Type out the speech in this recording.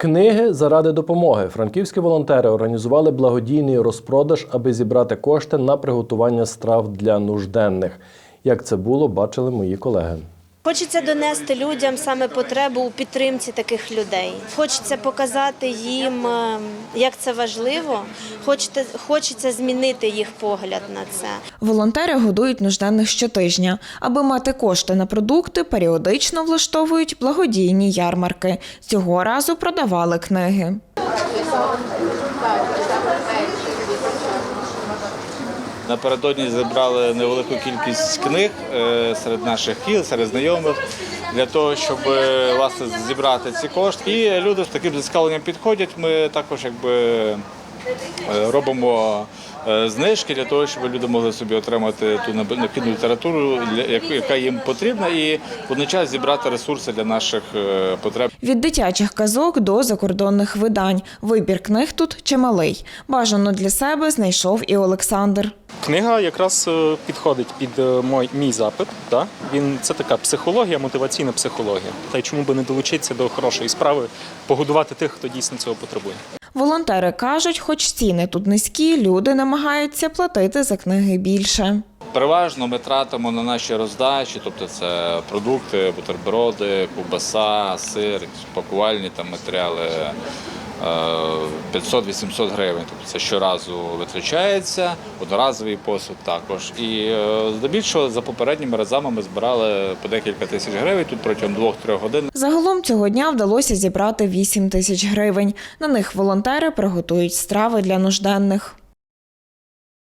Книги заради допомоги. Франківські волонтери організували благодійний розпродаж, аби зібрати кошти на приготування страв для нужденних. Як це було, бачили мої колеги. Хочеться донести людям саме потребу у підтримці таких людей. Хочеться показати їм, е, як це важливо. Хочеться, хочеться змінити їх погляд на це. Волонтери годують нужденних щотижня. Аби мати кошти на продукти, періодично влаштовують благодійні ярмарки. Цього разу продавали книги. Напередодні зібрали невелику кількість книг е, серед наших кіл, серед знайомих для того, щоб е, власне зібрати ці кошти. І люди з таким зацікавленням підходять. Ми також якби е, робимо знижки для того, щоб люди могли собі отримати ту необхідну літературу, яка їм потрібна, і водночас зібрати ресурси для наших потреб. Від дитячих казок до закордонних видань. Вибір книг тут чималий. Бажано для себе знайшов і Олександр. Книга якраз е, підходить під е, мой, мій запит. Да? Він, це така психологія, мотиваційна психологія. Та й чому би не долучитися до хорошої справи, погодувати тих, хто дійсно цього потребує. Волонтери кажуть, хоч ціни тут низькі, люди намагаються платити за книги більше. Переважно ми тратимо на наші роздачі, тобто це продукти, бутерброди, ковбаса, сир, пакувальні там матеріали. Е, 500-800 гривень, тобто це щоразу витрачається, одноразовий посуд також. І е, здебільшого за попередніми разами ми збирали по декілька тисяч гривень тут протягом 2-3 годин. Загалом цього дня вдалося зібрати 8 тисяч гривень. На них волонтери приготують страви для нужденних.